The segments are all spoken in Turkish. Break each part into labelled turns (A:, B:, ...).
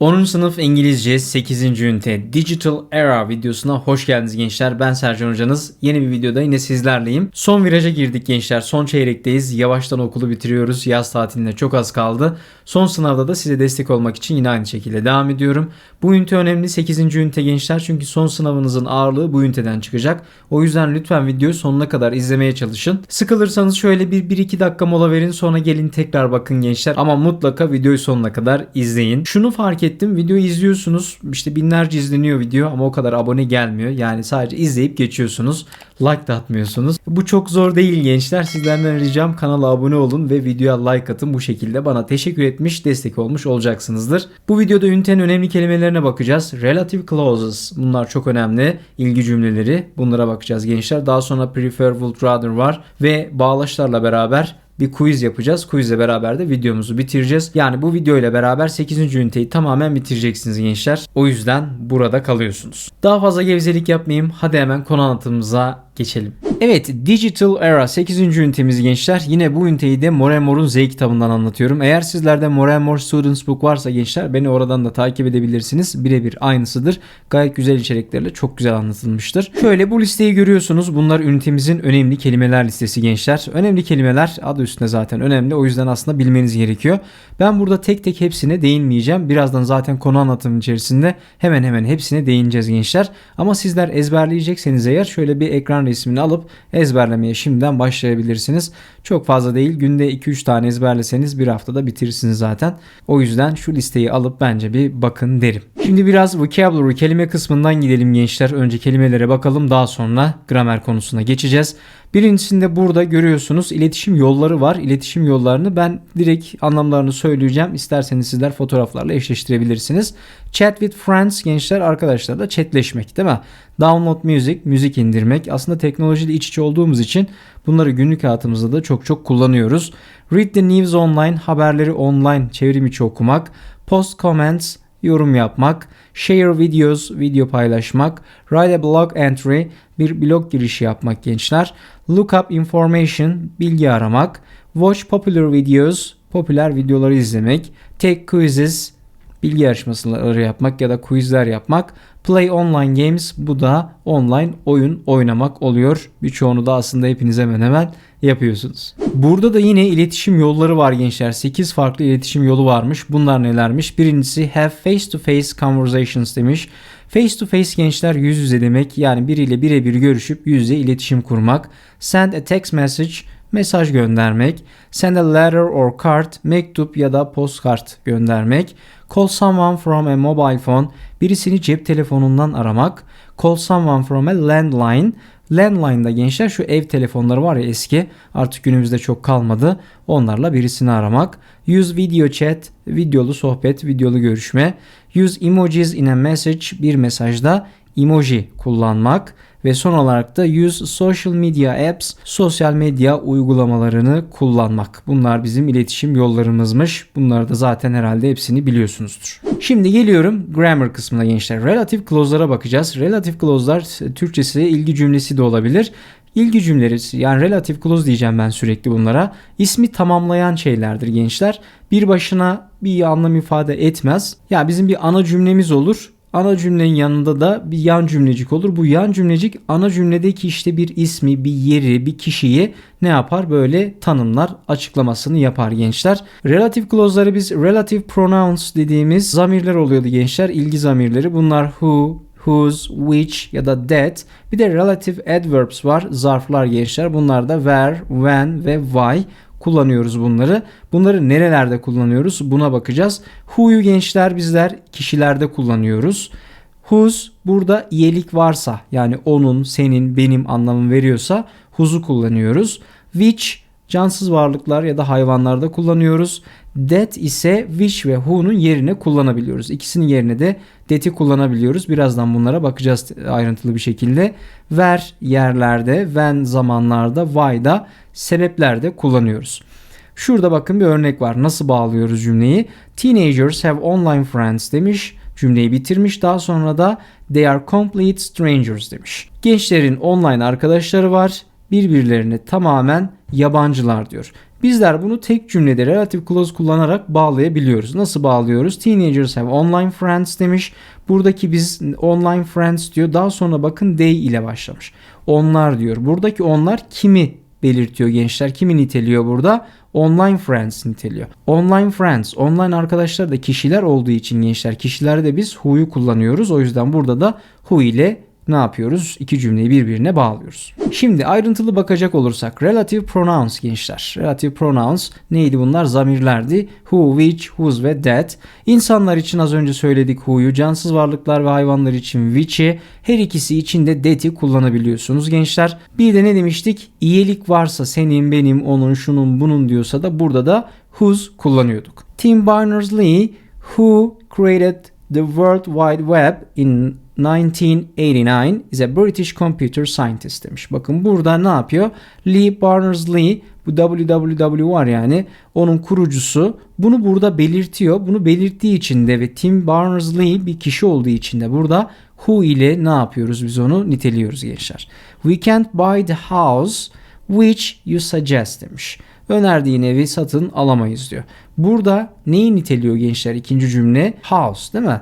A: 10. sınıf İngilizce 8. ünite Digital Era videosuna hoş geldiniz gençler. Ben Sercan hocanız. Yeni bir videoda yine sizlerleyim. Son viraja girdik gençler. Son çeyrekteyiz. Yavaştan okulu bitiriyoruz. Yaz tatiline çok az kaldı. Son sınavda da size destek olmak için yine aynı şekilde devam ediyorum. Bu ünite önemli 8. ünite gençler çünkü son sınavınızın ağırlığı bu üniteden çıkacak. O yüzden lütfen videoyu sonuna kadar izlemeye çalışın. Sıkılırsanız şöyle bir 1-2 dakika mola verin sonra gelin tekrar bakın gençler. Ama mutlaka videoyu sonuna kadar izleyin. Şunu fark ettim. Videoyu izliyorsunuz. işte binlerce izleniyor video ama o kadar abone gelmiyor. Yani sadece izleyip geçiyorsunuz. Like da atmıyorsunuz. Bu çok zor değil gençler. Sizlerden ricam kanala abone olun ve videoya like atın. Bu şekilde bana teşekkür etmiş, destek olmuş olacaksınızdır. Bu videoda ünitenin önemli kelimelerine bakacağız. Relative clauses. Bunlar çok önemli. İlgi cümleleri. Bunlara bakacağız gençler. Daha sonra prefer, would rather var ve bağlaçlarla beraber bir quiz yapacağız. Quizle beraber de videomuzu bitireceğiz. Yani bu video ile beraber 8. üniteyi tamamen bitireceksiniz gençler. O yüzden burada kalıyorsunuz. Daha fazla gevezelik yapmayayım. Hadi hemen konu anlatımımıza geçelim. Evet Digital Era 8. ünitemiz gençler. Yine bu üniteyi de Moremor'un Z kitabından anlatıyorum. Eğer sizlerde Moremor Students Book varsa gençler beni oradan da takip edebilirsiniz. Birebir aynısıdır. Gayet güzel içeriklerle çok güzel anlatılmıştır. Şöyle bu listeyi görüyorsunuz. Bunlar ünitemizin önemli kelimeler listesi gençler. Önemli kelimeler adı üstünde zaten önemli. O yüzden aslında bilmeniz gerekiyor. Ben burada tek tek hepsine değinmeyeceğim. Birazdan zaten konu anlatım içerisinde hemen hemen hepsine değineceğiz gençler. Ama sizler ezberleyecekseniz eğer şöyle bir ekran resmini alıp ezberlemeye şimdiden başlayabilirsiniz. Çok fazla değil. Günde 2-3 tane ezberleseniz bir haftada bitirirsiniz zaten. O yüzden şu listeyi alıp bence bir bakın derim. Şimdi biraz vocabulary kelime kısmından gidelim gençler. Önce kelimelere bakalım daha sonra gramer konusuna geçeceğiz. Birincisinde burada görüyorsunuz iletişim yolları var. İletişim yollarını ben direkt anlamlarını söyleyeceğim. İsterseniz sizler fotoğraflarla eşleştirebilirsiniz. Chat with friends gençler arkadaşlarla chatleşmek değil mi? Download music, müzik indirmek. Aslında teknolojiyle iç içe olduğumuz için bunları günlük hayatımızda da çok çok kullanıyoruz. Read the news online, haberleri online çevrim içi okumak. Post comments, yorum yapmak, share videos, video paylaşmak, write a blog entry, bir blog girişi yapmak gençler, look up information, bilgi aramak, watch popular videos, popüler videoları izlemek, take quizzes, bilgi yarışmaları yapmak ya da quizler yapmak, play online games bu da online oyun oynamak oluyor. Birçoğunu da aslında hepiniz hemen hemen yapıyorsunuz. Burada da yine iletişim yolları var gençler. 8 farklı iletişim yolu varmış. Bunlar nelermiş? Birincisi have face to face conversations demiş. Face to face gençler yüz yüze demek. Yani biriyle birebir görüşüp yüz yüze iletişim kurmak. Send a text message mesaj göndermek, send a letter or card, mektup ya da postkart göndermek, call someone from a mobile phone, birisini cep telefonundan aramak, call someone from a landline, Landline'da gençler şu ev telefonları var ya eski artık günümüzde çok kalmadı. Onlarla birisini aramak. Use video chat, videolu sohbet, videolu görüşme. Use emojis in a message, bir mesajda emoji kullanmak ve son olarak da use social media apps, sosyal medya uygulamalarını kullanmak. Bunlar bizim iletişim yollarımızmış. Bunları da zaten herhalde hepsini biliyorsunuzdur. Şimdi geliyorum grammar kısmına gençler. Relative clause'lara bakacağız. Relative clause'lar Türkçesi ilgi cümlesi de olabilir. İlgi cümleleri yani relative clause diyeceğim ben sürekli bunlara. İsmi tamamlayan şeylerdir gençler. Bir başına bir anlam ifade etmez. Ya yani bizim bir ana cümlemiz olur. Ana cümlenin yanında da bir yan cümlecik olur. Bu yan cümlecik ana cümledeki işte bir ismi, bir yeri, bir kişiyi ne yapar? Böyle tanımlar, açıklamasını yapar gençler. Relative clause'ları biz relative pronouns dediğimiz zamirler oluyordu gençler. İlgi zamirleri. Bunlar who, whose, which ya da that. Bir de relative adverbs var. Zarflar gençler. Bunlar da where, when ve why kullanıyoruz bunları. Bunları nerelerde kullanıyoruz buna bakacağız. Who'yu gençler bizler kişilerde kullanıyoruz. Whose burada iyelik varsa yani onun, senin, benim anlamı veriyorsa whose'u kullanıyoruz. Which cansız varlıklar ya da hayvanlarda kullanıyoruz. That ise which ve who'nun yerine kullanabiliyoruz. İkisinin yerine de that'i kullanabiliyoruz. Birazdan bunlara bakacağız ayrıntılı bir şekilde. Where yerlerde, when zamanlarda, why'da sebeplerde kullanıyoruz. Şurada bakın bir örnek var. Nasıl bağlıyoruz cümleyi? Teenagers have online friends demiş. Cümleyi bitirmiş. Daha sonra da they are complete strangers demiş. Gençlerin online arkadaşları var. Birbirlerine tamamen yabancılar diyor. Bizler bunu tek cümlede relative clause kullanarak bağlayabiliyoruz. Nasıl bağlıyoruz? Teenagers have online friends demiş. Buradaki biz online friends diyor. Daha sonra bakın they ile başlamış. Onlar diyor. Buradaki onlar kimi belirtiyor gençler? Kimi niteliyor burada? Online friends niteliyor. Online friends, online arkadaşlar da kişiler olduğu için gençler. Kişilerde biz who'yu kullanıyoruz. O yüzden burada da who ile ne yapıyoruz? İki cümleyi birbirine bağlıyoruz. Şimdi ayrıntılı bakacak olursak relative pronouns gençler. Relative pronouns neydi bunlar? Zamirlerdi. Who, which, whose ve that. İnsanlar için az önce söyledik who'yu. Cansız varlıklar ve hayvanlar için which'i. Her ikisi için de that'i kullanabiliyorsunuz gençler. Bir de ne demiştik? İyilik varsa senin, benim, onun, şunun, bunun diyorsa da burada da whose kullanıyorduk. Tim Berners-Lee who created the World Wide Web in 1989 is a British computer scientist demiş. Bakın burada ne yapıyor? Lee Berners-Lee bu www var yani onun kurucusu bunu burada belirtiyor. Bunu belirttiği için de ve Tim Berners-Lee bir kişi olduğu için de burada who ile ne yapıyoruz biz onu niteliyoruz gençler. We can't buy the house which you suggest demiş. Önerdiğin evi satın alamayız diyor. Burada neyi niteliyor gençler ikinci cümle? House değil mi?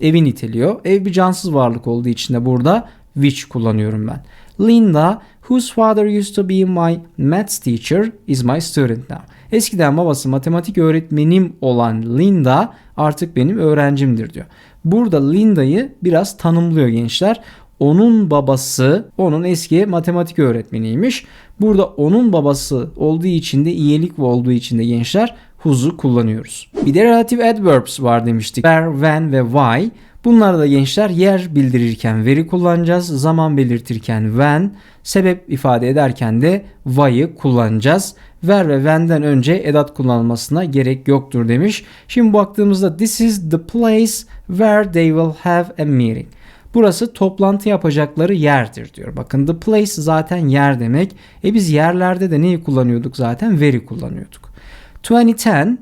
A: Evi niteliyor. Ev bir cansız varlık olduğu için de burada which kullanıyorum ben. Linda, whose father used to be my maths teacher, is my student now. Eskiden babası matematik öğretmenim olan Linda artık benim öğrencimdir diyor. Burada Linda'yı biraz tanımlıyor gençler. Onun babası onun eski matematik öğretmeniymiş. Burada onun babası olduğu için de iyilik olduğu için de gençler who'su kullanıyoruz. Bir de relative adverbs var demiştik. Where, when ve why. Bunlar da gençler yer bildirirken veri kullanacağız. Zaman belirtirken when, sebep ifade ederken de why'ı kullanacağız. Where ve when'den önce edat kullanılmasına gerek yoktur demiş. Şimdi baktığımızda this is the place where they will have a meeting. Burası toplantı yapacakları yerdir diyor. Bakın the place zaten yer demek. E biz yerlerde de neyi kullanıyorduk zaten? Veri kullanıyorduk. 2010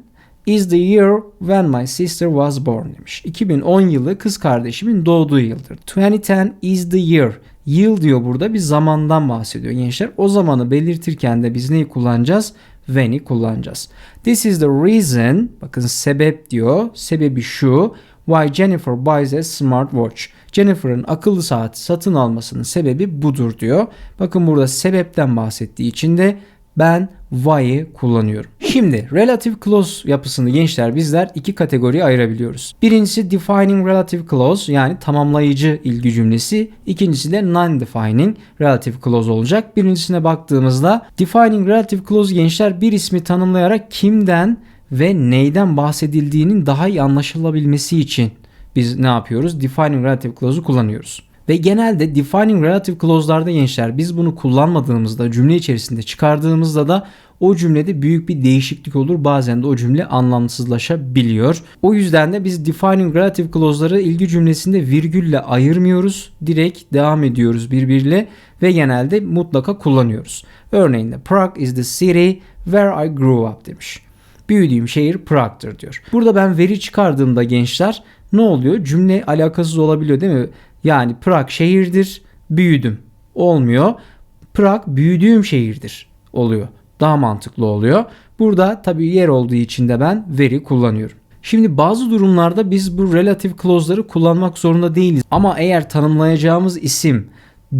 A: is the year when my sister was born demiş. 2010 yılı kız kardeşimin doğduğu yıldır. 2010 is the year. Yıl diyor burada bir zamandan bahsediyor gençler. O zamanı belirtirken de biz neyi kullanacağız? When'i kullanacağız. This is the reason, bakın sebep diyor. Sebebi şu. Why Jennifer buys a smartwatch. Jennifer'ın akıllı saat satın almasının sebebi budur diyor. Bakın burada sebepten bahsettiği için de ben why'ı kullanıyorum. Şimdi relative clause yapısını gençler bizler iki kategoriye ayırabiliyoruz. Birincisi defining relative clause yani tamamlayıcı ilgi cümlesi. İkincisi de non-defining relative clause olacak. Birincisine baktığımızda defining relative clause gençler bir ismi tanımlayarak kimden ve neyden bahsedildiğinin daha iyi anlaşılabilmesi için biz ne yapıyoruz? Defining relative clause'u kullanıyoruz. Ve genelde defining relative clause'larda gençler biz bunu kullanmadığımızda cümle içerisinde çıkardığımızda da o cümlede büyük bir değişiklik olur. Bazen de o cümle anlamsızlaşabiliyor. O yüzden de biz defining relative clause'ları ilgi cümlesinde virgülle ayırmıyoruz. Direkt devam ediyoruz birbiriyle ve genelde mutlaka kullanıyoruz. Örneğin de Prague is the city where I grew up demiş. Büyüdüğüm şehir Prag'dır diyor. Burada ben veri çıkardığımda gençler ne oluyor? Cümle alakasız olabiliyor değil mi? Yani Prag şehirdir, büyüdüm. Olmuyor. Prag büyüdüğüm şehirdir oluyor. Daha mantıklı oluyor. Burada tabii yer olduğu için de ben veri kullanıyorum. Şimdi bazı durumlarda biz bu relative clause'ları kullanmak zorunda değiliz. Ama eğer tanımlayacağımız isim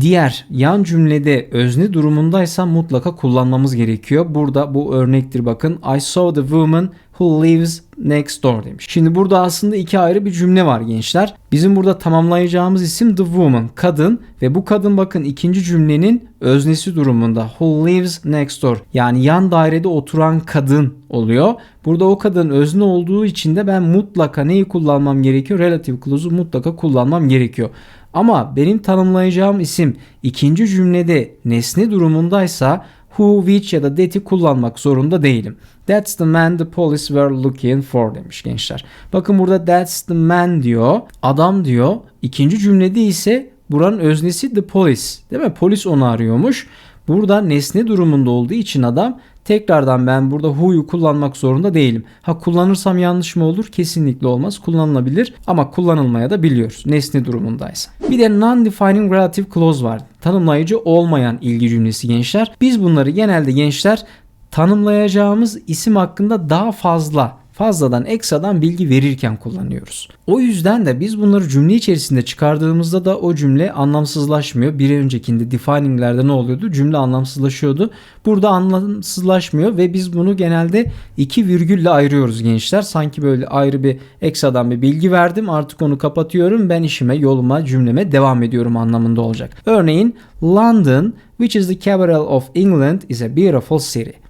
A: diğer yan cümlede özne durumundaysa mutlaka kullanmamız gerekiyor. Burada bu örnektir bakın. I saw the woman who lives next door demiş. Şimdi burada aslında iki ayrı bir cümle var gençler. Bizim burada tamamlayacağımız isim the woman, kadın ve bu kadın bakın ikinci cümlenin öznesi durumunda who lives next door yani yan dairede oturan kadın oluyor. Burada o kadın özne olduğu için de ben mutlaka neyi kullanmam gerekiyor? Relative clause'u mutlaka kullanmam gerekiyor. Ama benim tanımlayacağım isim ikinci cümlede nesne durumundaysa who, which ya da that'i kullanmak zorunda değilim. That's the man the police were looking for demiş gençler. Bakın burada that's the man diyor. Adam diyor. İkinci cümlede ise buranın öznesi the police. Değil mi? Polis onu arıyormuş. Burada nesne durumunda olduğu için adam tekrardan ben burada who'yu kullanmak zorunda değilim. Ha kullanırsam yanlış mı olur? Kesinlikle olmaz. Kullanılabilir ama kullanılmaya da biliyoruz. Nesne durumundaysa. Bir de non-defining relative clause var. Tanımlayıcı olmayan ilgi cümlesi gençler. Biz bunları genelde gençler tanımlayacağımız isim hakkında daha fazla fazladan ekstradan bilgi verirken kullanıyoruz. O yüzden de biz bunları cümle içerisinde çıkardığımızda da o cümle anlamsızlaşmıyor. Bir öncekinde defininglerde ne oluyordu? Cümle anlamsızlaşıyordu. Burada anlamsızlaşmıyor ve biz bunu genelde iki virgülle ayırıyoruz gençler. Sanki böyle ayrı bir ekstradan bir bilgi verdim artık onu kapatıyorum ben işime yoluma cümleme devam ediyorum anlamında olacak. Örneğin London which is the capital of England is a beautiful city.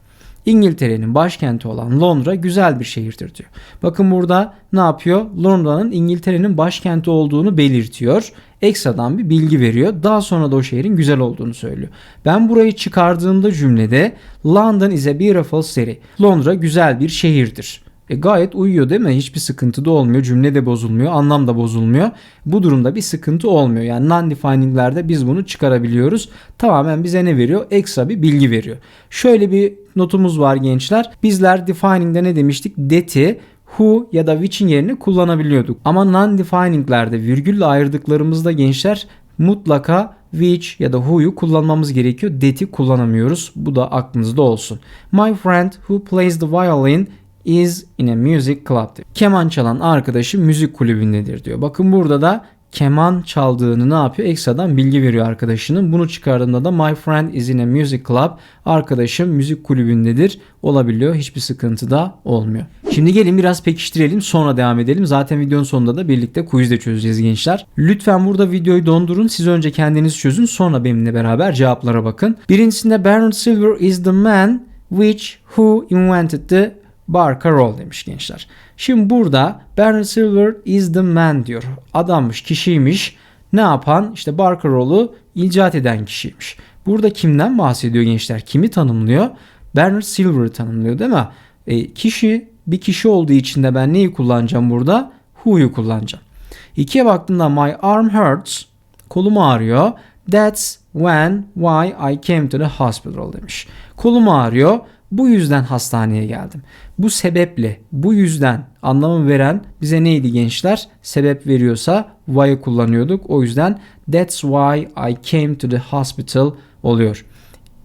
A: İngiltere'nin başkenti olan Londra güzel bir şehirdir diyor. Bakın burada ne yapıyor? Londra'nın İngiltere'nin başkenti olduğunu belirtiyor. Ekstradan bir bilgi veriyor. Daha sonra da o şehrin güzel olduğunu söylüyor. Ben burayı çıkardığımda cümlede London is a beautiful city. Londra güzel bir şehirdir. E gayet uyuyor değil mi? Hiçbir sıkıntı da olmuyor. Cümle de bozulmuyor. Anlam da bozulmuyor. Bu durumda bir sıkıntı olmuyor. Yani non-defininglerde biz bunu çıkarabiliyoruz. Tamamen bize ne veriyor? Ekstra bir bilgi veriyor. Şöyle bir notumuz var gençler. Bizler defining'de ne demiştik? That'i who ya da which'in yerine kullanabiliyorduk. Ama non-defininglerde virgülle ayırdıklarımızda gençler mutlaka which ya da who'yu kullanmamız gerekiyor. That'i kullanamıyoruz. Bu da aklınızda olsun. My friend who plays the violin is in a music club. Keman çalan arkadaşı müzik kulübündedir diyor. Bakın burada da keman çaldığını ne yapıyor? Ekstradan bilgi veriyor arkadaşının. Bunu çıkardığında da my friend is in a music club. Arkadaşım müzik kulübündedir. Olabiliyor. Hiçbir sıkıntı da olmuyor. Şimdi gelin biraz pekiştirelim sonra devam edelim. Zaten videonun sonunda da birlikte quiz de çözeceğiz gençler. Lütfen burada videoyu dondurun. Siz önce kendiniz çözün sonra benimle beraber cevaplara bakın. Birincisinde Bernard Silver is the man which who invented the Barker Roll demiş gençler. Şimdi burada Bernard Silver is the man diyor. Adammış, kişiymiş. Ne yapan? İşte Barker Roll'u icat eden kişiymiş. Burada kimden bahsediyor gençler? Kimi tanımlıyor? Bernard Silver'ı tanımlıyor değil mi? E, kişi bir kişi olduğu için de ben neyi kullanacağım burada? Who'yu kullanacağım. İkiye baktığımda my arm hurts. Kolum ağrıyor. That's when why I came to the hospital demiş. Kolum ağrıyor. Bu yüzden hastaneye geldim. Bu sebeple, bu yüzden anlamı veren bize neydi gençler? Sebep veriyorsa why'ı kullanıyorduk. O yüzden that's why I came to the hospital oluyor.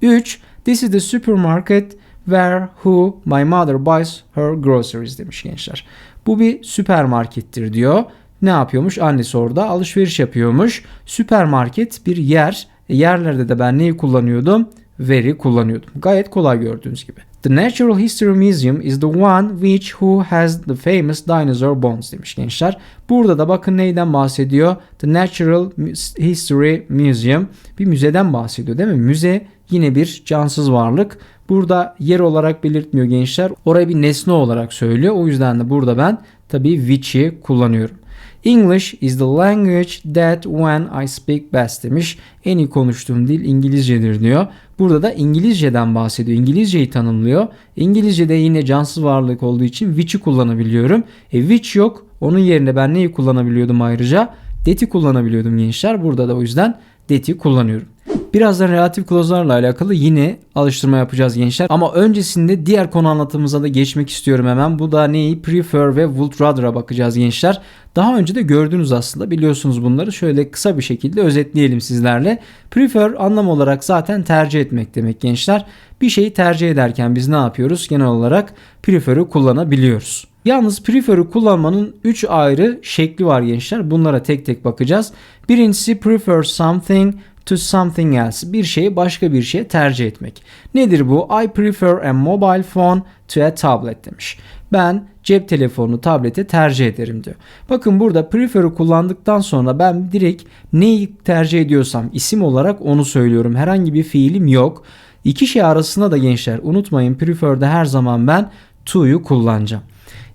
A: 3. This is the supermarket where who my mother buys her groceries demiş gençler. Bu bir süpermarkettir diyor. Ne yapıyormuş? Annesi orada alışveriş yapıyormuş. Süpermarket bir yer. E, yerlerde de ben neyi kullanıyordum? Veri kullanıyordum. Gayet kolay gördüğünüz gibi. The Natural History Museum is the one which who has the famous dinosaur bones demiş gençler. Burada da bakın neyden bahsediyor? The Natural History Museum bir müzeden bahsediyor değil mi? Müze yine bir cansız varlık. Burada yer olarak belirtmiyor gençler. Oraya bir nesne olarak söylüyor. O yüzden de burada ben tabii which'i kullanıyorum. English is the language that when I speak best demiş. En iyi konuştuğum dil İngilizcedir diyor. Burada da İngilizceden bahsediyor. İngilizceyi tanımlıyor. İngilizcede yine cansız varlık olduğu için which'i kullanabiliyorum. E which yok. Onun yerine ben neyi kullanabiliyordum ayrıca? That'i kullanabiliyordum gençler. Burada da o yüzden that'i kullanıyorum. Birazdan relatif clause'larla alakalı yine alıştırma yapacağız gençler. Ama öncesinde diğer konu anlatımımıza da geçmek istiyorum hemen. Bu da neyi? Prefer ve would rather'a bakacağız gençler. Daha önce de gördünüz aslında biliyorsunuz bunları. Şöyle kısa bir şekilde özetleyelim sizlerle. Prefer anlam olarak zaten tercih etmek demek gençler. Bir şeyi tercih ederken biz ne yapıyoruz? Genel olarak prefer'ı kullanabiliyoruz. Yalnız prefer'ı kullanmanın 3 ayrı şekli var gençler. Bunlara tek tek bakacağız. Birincisi prefer something to something else. Bir şeyi başka bir şeye tercih etmek. Nedir bu? I prefer a mobile phone to a tablet demiş. Ben cep telefonu tablete tercih ederim diyor. Bakın burada prefer'ı kullandıktan sonra ben direkt neyi tercih ediyorsam isim olarak onu söylüyorum. Herhangi bir fiilim yok. İki şey arasında da gençler unutmayın prefer'de her zaman ben to'yu kullanacağım.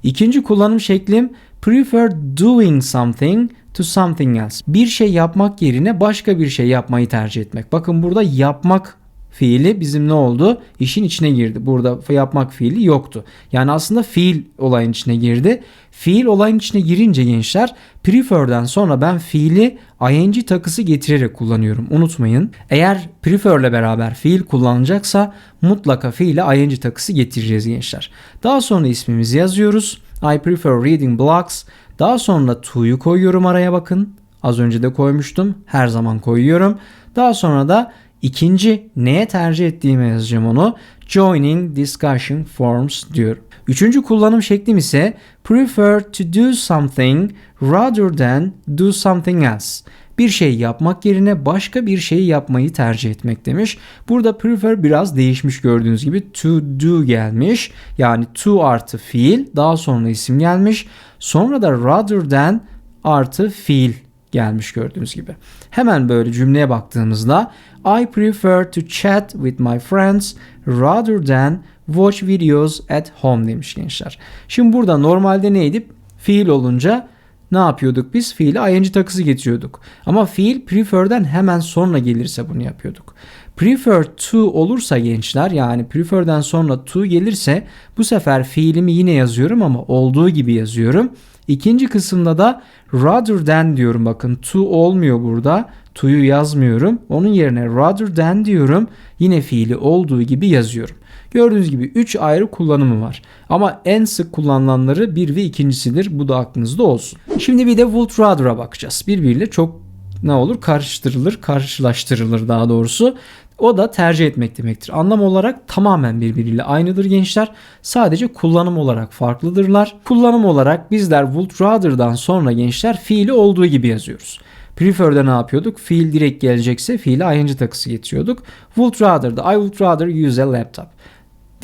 A: İkinci kullanım şeklim prefer doing something to something else. Bir şey yapmak yerine başka bir şey yapmayı tercih etmek. Bakın burada yapmak fiili bizim ne oldu? İşin içine girdi. Burada yapmak fiili yoktu. Yani aslında fiil olayın içine girdi. Fiil olayın içine girince gençler prefer'den sonra ben fiili ing takısı getirerek kullanıyorum. Unutmayın. Eğer prefer'le beraber fiil kullanılacaksa mutlaka fiile ing takısı getireceğiz gençler. Daha sonra ismimizi yazıyoruz. I prefer reading blocks. Daha sonra to'yu koyuyorum araya bakın. Az önce de koymuştum. Her zaman koyuyorum. Daha sonra da ikinci neye tercih ettiğimi yazacağım onu. joining discussion forums diyorum. Üçüncü kullanım şeklim ise prefer to do something rather than do something else. Bir şey yapmak yerine başka bir şeyi yapmayı tercih etmek demiş. Burada prefer biraz değişmiş gördüğünüz gibi to do gelmiş. Yani to artı fiil daha sonra isim gelmiş. Sonra da rather than artı fiil gelmiş gördüğünüz gibi. Hemen böyle cümleye baktığımızda I prefer to chat with my friends rather than watch videos at home demiş gençler. Şimdi burada normalde neydi? Fiil olunca ne yapıyorduk biz? Fiili ing takısı getiriyorduk. Ama fiil prefer'den hemen sonra gelirse bunu yapıyorduk. Prefer to olursa gençler yani prefer'den sonra to gelirse bu sefer fiilimi yine yazıyorum ama olduğu gibi yazıyorum. İkinci kısımda da rather than diyorum bakın to olmuyor burada. To'yu yazmıyorum. Onun yerine rather than diyorum. Yine fiili olduğu gibi yazıyorum. Gördüğünüz gibi 3 ayrı kullanımı var. Ama en sık kullanılanları bir ve ikincisidir. Bu da aklınızda olsun. Şimdi bir de would rather'a bakacağız. Birbiriyle çok ne olur karıştırılır, karşılaştırılır daha doğrusu. O da tercih etmek demektir. Anlam olarak tamamen birbiriyle aynıdır gençler. Sadece kullanım olarak farklıdırlar. Kullanım olarak bizler would rather'dan sonra gençler fiili olduğu gibi yazıyoruz. Prefer'de ne yapıyorduk? Fiil direkt gelecekse fiili ing takısı getiriyorduk. Would rather'da I would rather use a laptop.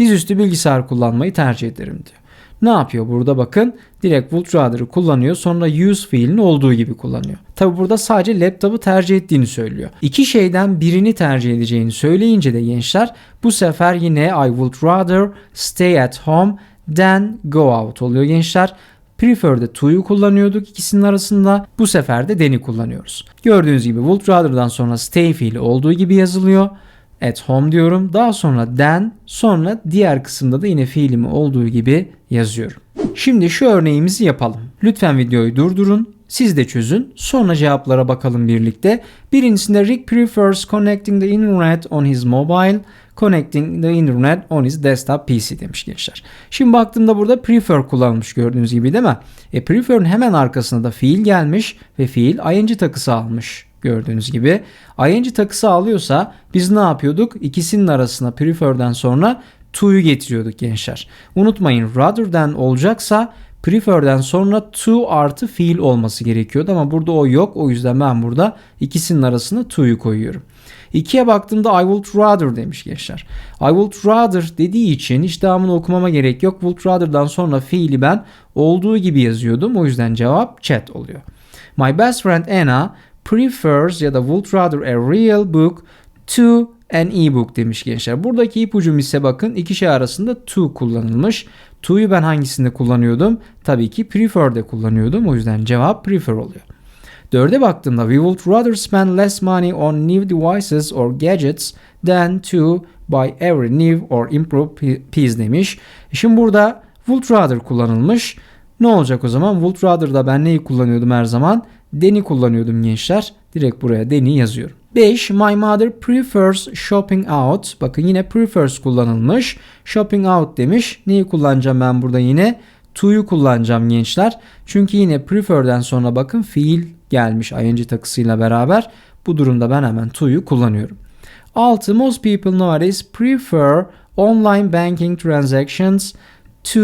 A: Dizüstü bilgisayar kullanmayı tercih ederim diyor. Ne yapıyor burada bakın direkt rather'ı kullanıyor sonra use fiilini olduğu gibi kullanıyor. Tabi burada sadece laptop'u tercih ettiğini söylüyor. İki şeyden birini tercih edeceğini söyleyince de gençler bu sefer yine I would rather stay at home than go out oluyor gençler. Prefer'de to'yu kullanıyorduk ikisinin arasında. Bu sefer de than'i kullanıyoruz. Gördüğünüz gibi would rather'dan sonra stay fiili olduğu gibi yazılıyor at home diyorum. Daha sonra then sonra diğer kısımda da yine fiilimi olduğu gibi yazıyorum. Şimdi şu örneğimizi yapalım. Lütfen videoyu durdurun. Siz de çözün. Sonra cevaplara bakalım birlikte. Birincisinde Rick prefers connecting the internet on his mobile, connecting the internet on his desktop PC demiş gençler. Şimdi baktığımda burada prefer kullanılmış gördüğünüz gibi değil mi? E prefer'ın hemen arkasında da fiil gelmiş ve fiil ing takısı almış gördüğünüz gibi. ing takısı alıyorsa biz ne yapıyorduk? İkisinin arasına prefer'den sonra to'yu getiriyorduk gençler. Unutmayın rather than olacaksa prefer'den sonra to artı fiil olması gerekiyordu ama burada o yok. O yüzden ben burada ikisinin arasına to'yu koyuyorum. İkiye baktığımda I would rather demiş gençler. I would rather dediği için hiç devamını okumama gerek yok. Would rather'dan sonra fiili ben olduğu gibi yazıyordum. O yüzden cevap chat oluyor. My best friend Anna prefers ya da would rather a real book to an e-book demiş gençler. Buradaki ipucum ise bakın iki şey arasında to kullanılmış. To'yu ben hangisinde kullanıyordum? Tabii ki prefer'de kullanıyordum. O yüzden cevap prefer oluyor. Dörde baktığımda we would rather spend less money on new devices or gadgets than to buy every new or improved piece demiş. Şimdi burada would rather kullanılmış. Ne olacak o zaman? Would rather'da ben neyi kullanıyordum her zaman? Deni kullanıyordum gençler. Direkt buraya deni yazıyorum. 5. My mother prefers shopping out. Bakın yine prefers kullanılmış. Shopping out demiş. Neyi kullanacağım ben burada yine? To'yu kullanacağım gençler. Çünkü yine prefer'den sonra bakın fiil gelmiş ing takısıyla beraber. Bu durumda ben hemen to'yu kullanıyorum. 6. Most people nowadays prefer online banking transactions to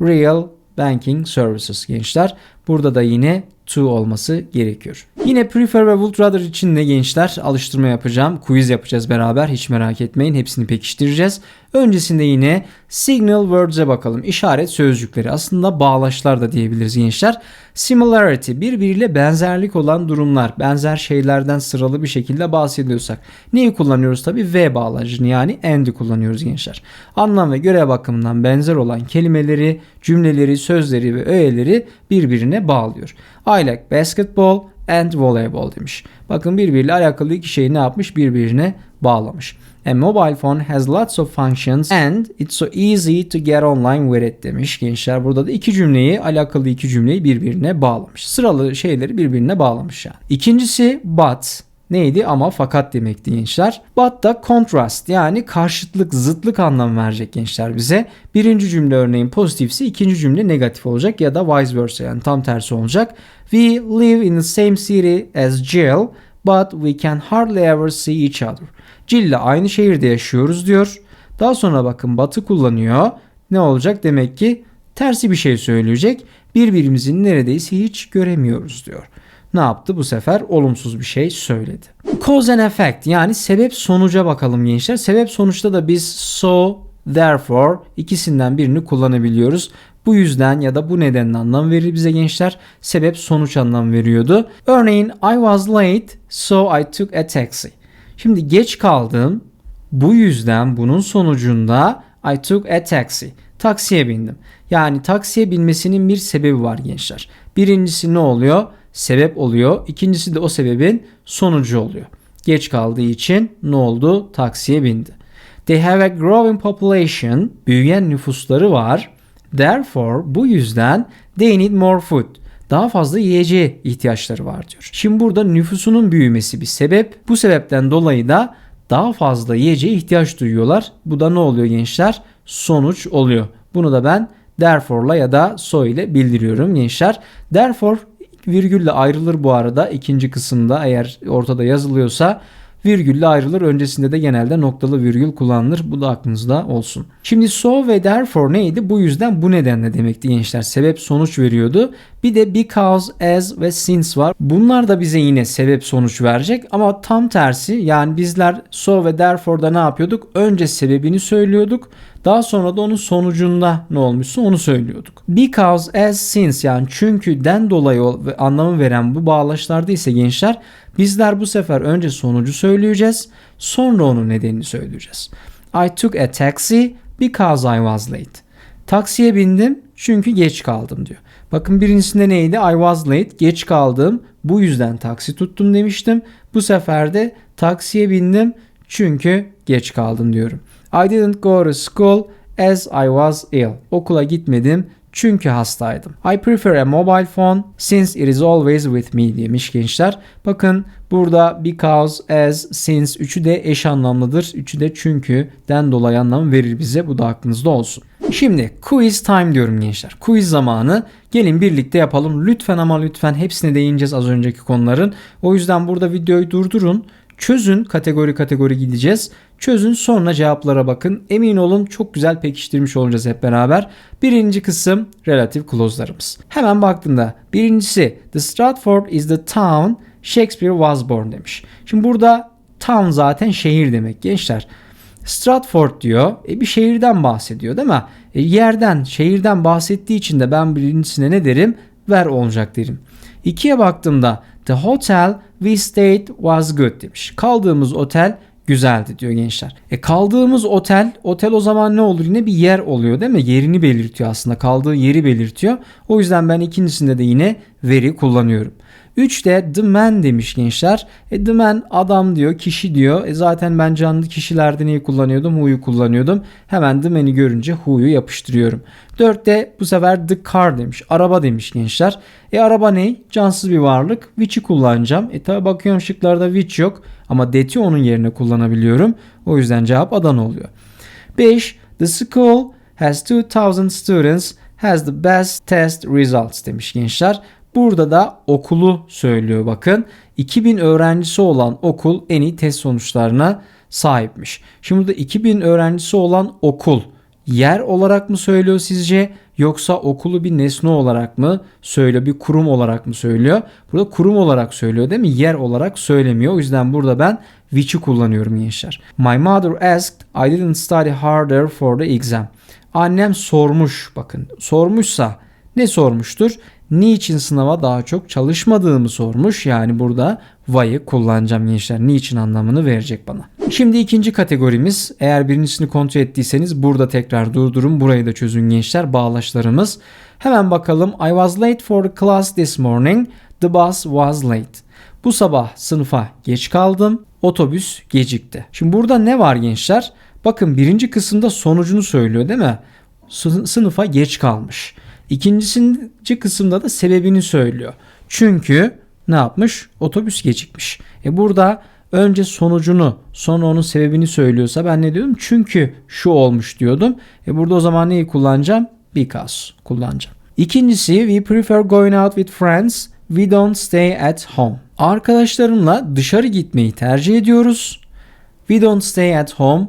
A: real banking services gençler. Burada da yine to olması gerekiyor. Yine prefer ve would rather için de gençler alıştırma yapacağım. Quiz yapacağız beraber. Hiç merak etmeyin. Hepsini pekiştireceğiz. Öncesinde yine signal words'e bakalım. İşaret sözcükleri. Aslında bağlaçlar da diyebiliriz gençler. Similarity birbiriyle benzerlik olan durumlar. Benzer şeylerden sıralı bir şekilde bahsediyorsak. Neyi kullanıyoruz tabi? V bağlacını yani and'i kullanıyoruz gençler. Anlam ve görev bakımından benzer olan kelimeleri, cümleleri, sözleri ve öğeleri birbirine bağlıyor. I like basketball and volleyball demiş. Bakın birbiriyle alakalı iki şeyi ne yapmış? Birbirine bağlamış. A mobile phone has lots of functions and it's so easy to get online with it demiş gençler. Burada da iki cümleyi alakalı iki cümleyi birbirine bağlamış. Sıralı şeyleri birbirine bağlamış yani. İkincisi but neydi ama fakat demekti gençler. But da contrast yani karşıtlık, zıtlık anlamı verecek gençler bize. Birinci cümle örneğin pozitifse ikinci cümle negatif olacak ya da vice versa yani tam tersi olacak. We live in the same city as Jill but we can hardly ever see each other. Jill ile aynı şehirde yaşıyoruz diyor. Daha sonra bakın batı kullanıyor. Ne olacak? Demek ki tersi bir şey söyleyecek. Birbirimizi neredeyse hiç göremiyoruz diyor. Ne yaptı bu sefer? Olumsuz bir şey söyledi. Cause and effect yani sebep sonuca bakalım gençler. Sebep sonuçta da biz so, therefore ikisinden birini kullanabiliyoruz. Bu yüzden ya da bu nedenle anlam verir bize gençler. Sebep sonuç anlam veriyordu. Örneğin I was late so I took a taxi. Şimdi geç kaldım. Bu yüzden bunun sonucunda I took a taxi. Taksiye bindim. Yani taksiye binmesinin bir sebebi var gençler. Birincisi ne oluyor? Sebep oluyor. İkincisi de o sebebin sonucu oluyor. Geç kaldığı için ne oldu? Taksiye bindi. They have a growing population. Büyüyen nüfusları var. Therefore bu yüzden they need more food. Daha fazla yiyeceğe ihtiyaçları var diyor. Şimdi burada nüfusunun büyümesi bir sebep. Bu sebepten dolayı da daha fazla yiyeceğe ihtiyaç duyuyorlar. Bu da ne oluyor gençler? Sonuç oluyor. Bunu da ben therefore'la ya da so ile bildiriyorum gençler. Therefore virgülle ayrılır bu arada ikinci kısımda eğer ortada yazılıyorsa virgülle ayrılır. Öncesinde de genelde noktalı virgül kullanılır. Bu da aklınızda olsun. Şimdi so ve therefore neydi? Bu yüzden bu nedenle demekti gençler. Sebep sonuç veriyordu. Bir de because, as ve since var. Bunlar da bize yine sebep sonuç verecek ama tam tersi yani bizler so ve therefore'da ne yapıyorduk? Önce sebebini söylüyorduk. Daha sonra da onun sonucunda ne olmuşsa onu söylüyorduk. Because, as, since yani çünküden dolayı anlamı veren bu bağlaçlarda ise gençler bizler bu sefer önce sonucu söyleyeceğiz. Sonra onun nedenini söyleyeceğiz. I took a taxi because I was late. Taksiye bindim çünkü geç kaldım diyor. Bakın birincisinde neydi? I was late. Geç kaldım. Bu yüzden taksi tuttum demiştim. Bu sefer de taksiye bindim çünkü geç kaldım diyorum. I didn't go to school as I was ill. Okula gitmedim çünkü hastaydım. I prefer a mobile phone since it is always with me demiş gençler. Bakın burada because, as, since üçü de eş anlamlıdır. Üçü de çünkü den dolayı anlam verir bize. Bu da aklınızda olsun. Şimdi quiz time diyorum gençler. Quiz zamanı. Gelin birlikte yapalım. Lütfen ama lütfen hepsine değineceğiz az önceki konuların. O yüzden burada videoyu durdurun. Çözün kategori kategori gideceğiz. Çözün sonra cevaplara bakın. Emin olun çok güzel pekiştirmiş olacağız hep beraber. Birinci kısım relative clause'larımız. Hemen baktığında birincisi The Stratford is the town Shakespeare was born demiş. Şimdi burada town zaten şehir demek gençler. Stratford diyor. E bir şehirden bahsediyor değil mi? E yerden, şehirden bahsettiği için de ben birincisine ne derim? Ver olacak derim. İkiye baktığımda The hotel we stayed was good demiş. Kaldığımız otel güzeldi diyor gençler. E kaldığımız otel, otel o zaman ne olur? Yine bir yer oluyor değil mi? Yerini belirtiyor aslında. Kaldığı yeri belirtiyor. O yüzden ben ikincisinde de yine veri kullanıyorum. 3 de the man demiş gençler. E the man adam diyor, kişi diyor. E zaten ben canlı kişilerde neyi kullanıyordum? Who'yu kullanıyordum. Hemen the man'i görünce who'yu yapıştırıyorum. 4 de bu sefer the car demiş. Araba demiş gençler. E araba ne? Cansız bir varlık. Which'i kullanacağım. E tabi bakıyorum şıklarda which yok. Ama that'i onun yerine kullanabiliyorum. O yüzden cevap Adana oluyor. 5. The school has 2000 students has the best test results demiş gençler. Burada da okulu söylüyor bakın. 2000 öğrencisi olan okul en iyi test sonuçlarına sahipmiş. Şimdi burada 2000 öğrencisi olan okul yer olarak mı söylüyor sizce yoksa okulu bir nesne olarak mı söylüyor bir kurum olarak mı söylüyor? Burada kurum olarak söylüyor değil mi? Yer olarak söylemiyor. O yüzden burada ben which'i kullanıyorum gençler. My mother asked I didn't study harder for the exam. Annem sormuş bakın sormuşsa ne sormuştur? Niçin sınava daha çok çalışmadığımı sormuş. Yani burada why'ı kullanacağım gençler. Niçin anlamını verecek bana. Şimdi ikinci kategorimiz. Eğer birincisini kontrol ettiyseniz burada tekrar durdurun. Burayı da çözün gençler. Bağlaçlarımız. Hemen bakalım. I was late for class this morning. The bus was late. Bu sabah sınıfa geç kaldım. Otobüs gecikti. Şimdi burada ne var gençler? Bakın birinci kısımda sonucunu söylüyor değil mi? Sınıfa geç kalmış. İkinci kısımda da sebebini söylüyor. Çünkü ne yapmış? Otobüs gecikmiş. E burada önce sonucunu sonra onun sebebini söylüyorsa ben ne diyordum? Çünkü şu olmuş diyordum. E burada o zaman neyi kullanacağım? Because kullanacağım. İkincisi we prefer going out with friends. We don't stay at home. Arkadaşlarımla dışarı gitmeyi tercih ediyoruz. We don't stay at home.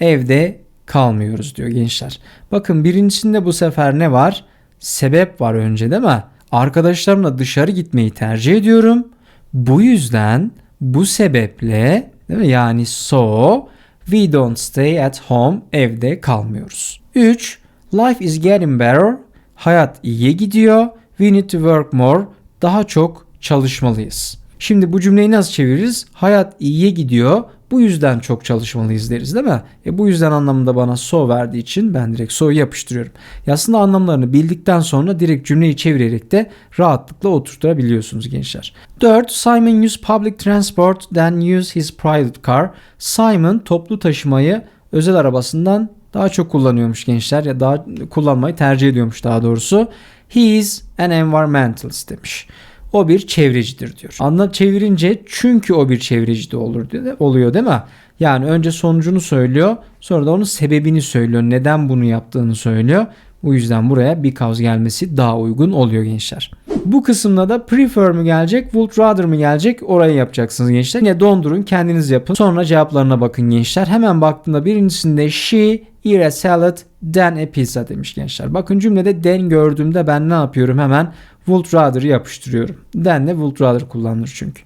A: Evde kalmıyoruz diyor gençler. Bakın birincisinde bu sefer ne var? Sebep var önce değil mi? Arkadaşlarımla dışarı gitmeyi tercih ediyorum. Bu yüzden bu sebeple değil mi? Yani so we don't stay at home evde kalmıyoruz. 3. Life is getting better. Hayat iyiye gidiyor. We need to work more. Daha çok çalışmalıyız. Şimdi bu cümleyi nasıl çeviririz? Hayat iyiye gidiyor. Bu yüzden çok çalışmalıyız deriz değil mi? E bu yüzden anlamında bana so verdiği için ben direkt so'yu yapıştırıyorum. Ya aslında anlamlarını bildikten sonra direkt cümleyi çevirerek de rahatlıkla oturtabiliyorsunuz gençler. 4. Simon used public transport then used his private car. Simon toplu taşımayı özel arabasından daha çok kullanıyormuş gençler ya daha kullanmayı tercih ediyormuş daha doğrusu. He is an environmentalist demiş. O bir çevrecidir diyor. Anla çevirince çünkü o bir çevreci de olur diye oluyor değil mi? Yani önce sonucunu söylüyor, sonra da onun sebebini söylüyor. Neden bunu yaptığını söylüyor. Bu yüzden buraya because gelmesi daha uygun oluyor gençler. Bu kısımda da prefer mı gelecek, would rather mı gelecek orayı yapacaksınız gençler. Yine dondurun kendiniz yapın. Sonra cevaplarına bakın gençler. Hemen baktığımda birincisinde she eat a salad then a pizza demiş gençler. Bakın cümlede then gördüğümde ben ne yapıyorum hemen would rather'ı yapıştırıyorum. Then de would rather kullanılır çünkü.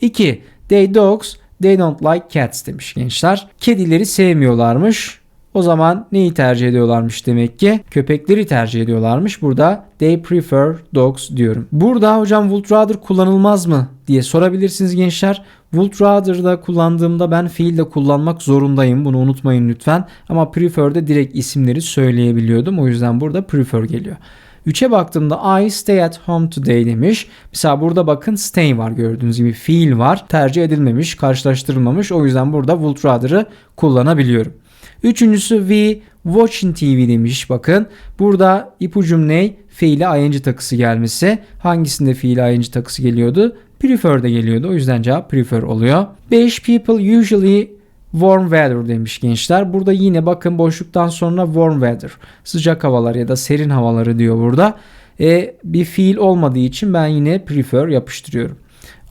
A: 2. They dogs they don't like cats demiş gençler. Kedileri sevmiyorlarmış. O zaman neyi tercih ediyorlarmış demek ki? Köpekleri tercih ediyorlarmış. Burada they prefer dogs diyorum. Burada hocam would rather kullanılmaz mı diye sorabilirsiniz gençler. Would rather'da kullandığımda ben fiilde kullanmak zorundayım. Bunu unutmayın lütfen. Ama prefer'de direkt isimleri söyleyebiliyordum. O yüzden burada prefer geliyor. 3'e baktığımda I stay at home today demiş. Mesela burada bakın stay var gördüğünüz gibi fiil var. Tercih edilmemiş, karşılaştırılmamış. O yüzden burada would rather'ı kullanabiliyorum. Üçüncüsü we watching TV demiş bakın. Burada ipucum ne? Fiili ing takısı gelmesi. Hangisinde fiili ing takısı geliyordu? Prefer'de geliyordu. O yüzden cevap prefer oluyor. 5 people usually warm weather demiş gençler. Burada yine bakın boşluktan sonra warm weather. Sıcak havalar ya da serin havaları diyor burada. E, bir fiil olmadığı için ben yine prefer yapıştırıyorum.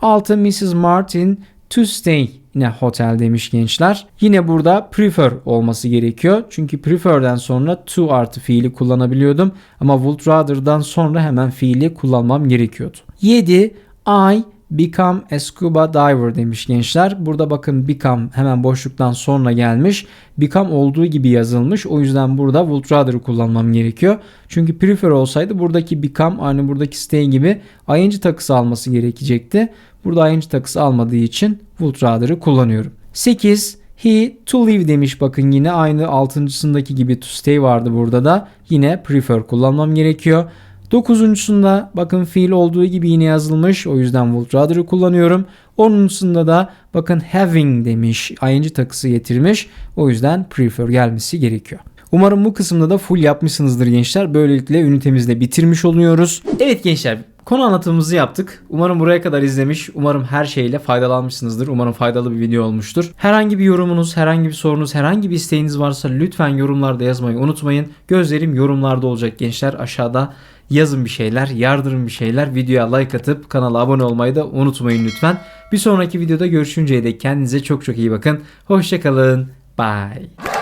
A: 6 Mrs. Martin to stay yine hotel demiş gençler. Yine burada prefer olması gerekiyor. Çünkü prefer'den sonra to artı fiili kullanabiliyordum. Ama would rather'dan sonra hemen fiili kullanmam gerekiyordu. 7 I become a scuba diver demiş gençler. Burada bakın become hemen boşluktan sonra gelmiş. Become olduğu gibi yazılmış. O yüzden burada would rather'ı kullanmam gerekiyor. Çünkü prefer olsaydı buradaki become aynı buradaki stay gibi ing takısı alması gerekecekti. Burada ing takısı almadığı için would rather'ı kullanıyorum. 8 He to live demiş bakın yine aynı altıncısındaki gibi to stay vardı burada da. Yine prefer kullanmam gerekiyor. Dokuzuncusunda bakın fiil olduğu gibi yine yazılmış. O yüzden would rather'ı kullanıyorum. Onuncusunda da bakın having demiş. ing takısı getirmiş. O yüzden prefer gelmesi gerekiyor. Umarım bu kısımda da full yapmışsınızdır gençler. Böylelikle ünitemizi de bitirmiş oluyoruz. Evet gençler konu anlatımımızı yaptık. Umarım buraya kadar izlemiş, umarım her şeyle faydalanmışsınızdır. Umarım faydalı bir video olmuştur. Herhangi bir yorumunuz, herhangi bir sorunuz, herhangi bir isteğiniz varsa lütfen yorumlarda yazmayı unutmayın. Gözlerim yorumlarda olacak gençler. Aşağıda yazın bir şeyler, yardırın bir şeyler. Videoya like atıp kanala abone olmayı da unutmayın lütfen. Bir sonraki videoda görüşünceye dek kendinize çok çok iyi bakın. Hoşçakalın. Bye.